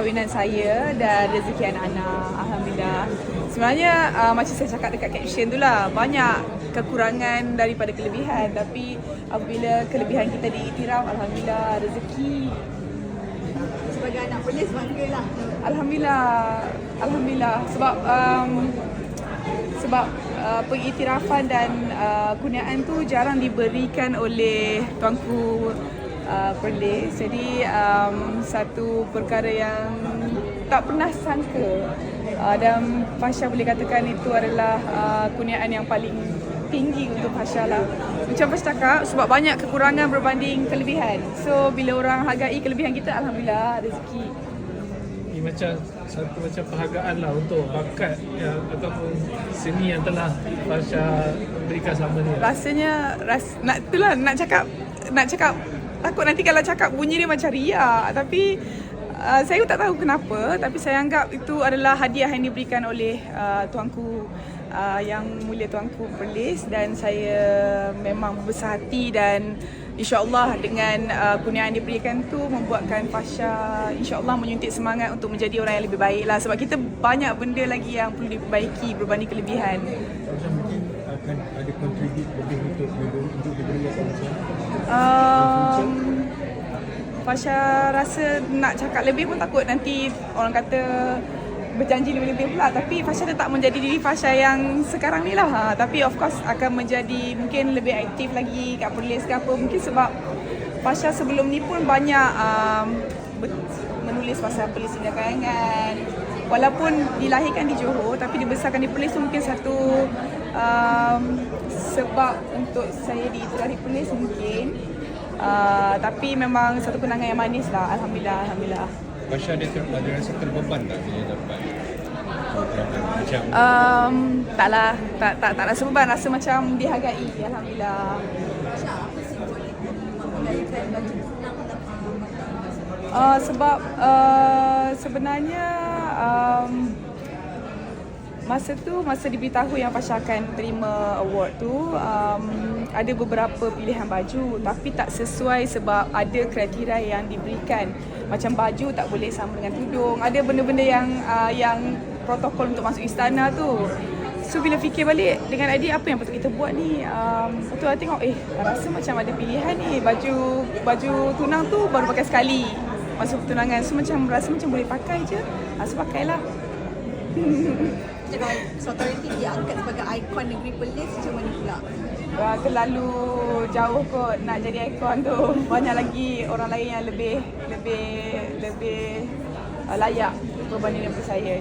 perkahwinan saya dan rezeki anak-anak. Alhamdulillah. Sebenarnya uh, macam saya cakap dekat caption tu lah, banyak kekurangan daripada kelebihan. Tapi apabila kelebihan kita diiktiraf, Alhamdulillah rezeki. Sebagai anak polis bangga lah. Alhamdulillah. Alhamdulillah. Sebab um, sebab uh, pengiktirafan dan uh, kurniaan tu jarang diberikan oleh tuanku uh, Perlis. Jadi um, satu perkara yang tak pernah sangka uh, dan Fasha boleh katakan itu adalah uh, kurniaan yang paling tinggi untuk Fasha lah. Macam Fasha cakap, sebab banyak kekurangan berbanding kelebihan. So bila orang hargai kelebihan kita, Alhamdulillah rezeki. Ini macam satu macam penghargaan lah untuk bakat yang ataupun seni yang telah Fasha berikan selama ni. rasanya ras nak itulah nak cakap nak cakap takut nanti kalau cakap bunyi dia macam riak. Tapi uh, saya tak tahu kenapa. Tapi saya anggap itu adalah hadiah yang diberikan oleh uh, tuanku uh, yang mulia tuanku Perlis. Dan saya memang berbesar hati dan InsyaAllah dengan uh, kurniaan yang diberikan tu membuatkan Fasha insyaAllah menyuntik semangat untuk menjadi orang yang lebih baik lah. Sebab kita banyak benda lagi yang perlu diperbaiki berbanding kelebihan. Mungkin akan ada contribute lebih untuk untuk negeri atau macam Fasha rasa nak cakap lebih pun takut. Nanti orang kata berjanji lebih-lebih pula. Tapi Fasha tetap menjadi diri Fasha yang sekarang ni lah. Ha. tapi of course akan menjadi mungkin lebih aktif lagi kat polis ke apa. Mungkin sebab Fasha sebelum ni pun banyak um, menulis pasal polis India Kayangan. Walaupun dilahirkan di Johor tapi dibesarkan di polis tu mungkin satu um, sebab untuk saya diiktiraf di polis mungkin uh, tapi memang satu kenangan yang manis lah. Alhamdulillah Alhamdulillah. Fasha ada, ter, ada rasa terbeban tak bila dapat macam um, taklah tak, tak, tak rasa beban. Rasa macam dihargai. Alhamdulillah. Fasha, apa simbolik menggunakan baju tunang dalam Uh, sebab uh, sebenarnya um, masa tu masa diberitahu yang Fasha akan terima award tu um, ada beberapa pilihan baju tapi tak sesuai sebab ada kriteria yang diberikan. Macam baju tak boleh sama dengan tudung. Ada benda-benda yang uh, yang protokol untuk masuk istana tu. So bila fikir balik dengan idea apa yang patut kita buat ni? Um, tu I tengok eh rasa macam ada pilihan ni. Baju baju tunang tu baru pakai sekali. Masuk pertunangan. So macam rasa macam boleh pakai je. Ha, So pakailah Kalau authority diangkat sebagai ikon negeri Perlis macam mana pula? Wah, terlalu jauh kot nak jadi ikon tu. Banyak lagi orang lain yang lebih Lebih Lebih uh, layak berbanding daripada saya